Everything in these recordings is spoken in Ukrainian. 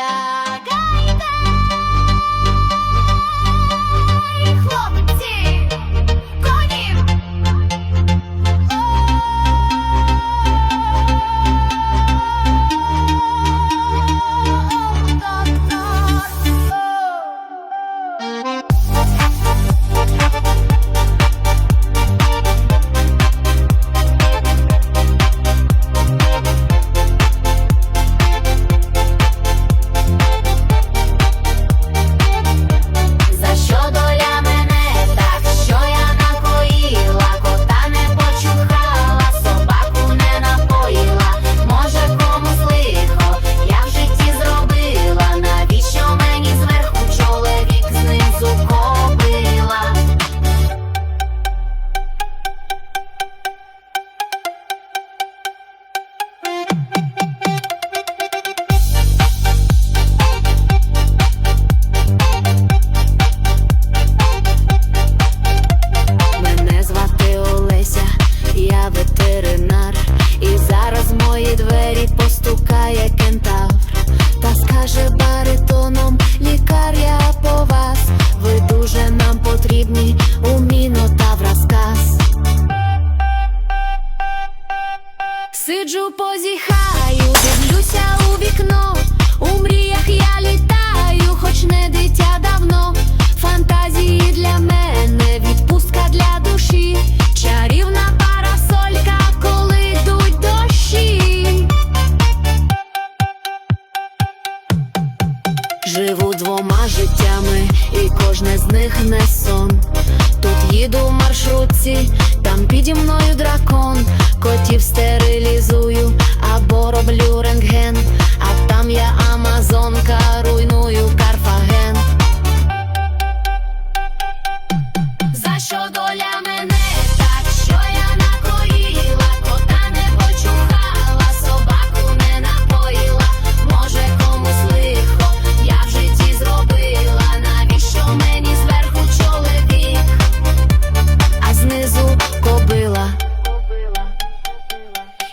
vida. Живу двома життями, і кожне з них не сон. Тут їду в маршрутці, там піді мною дракон, котів стерилізую або роблю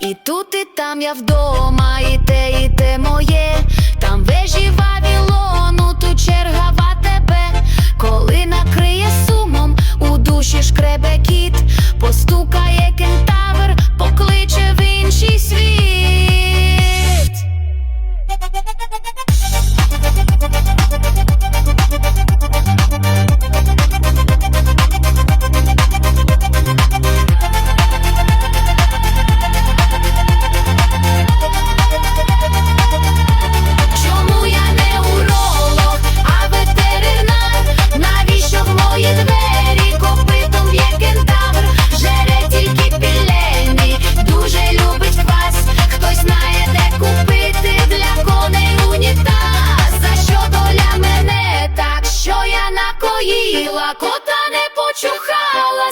І тут, і там я вдома, і те, і те моє.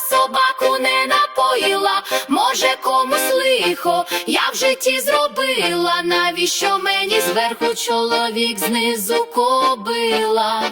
Собаку не напоїла, може комусь лихо я в житті зробила, навіщо мені зверху чоловік знизу кобила.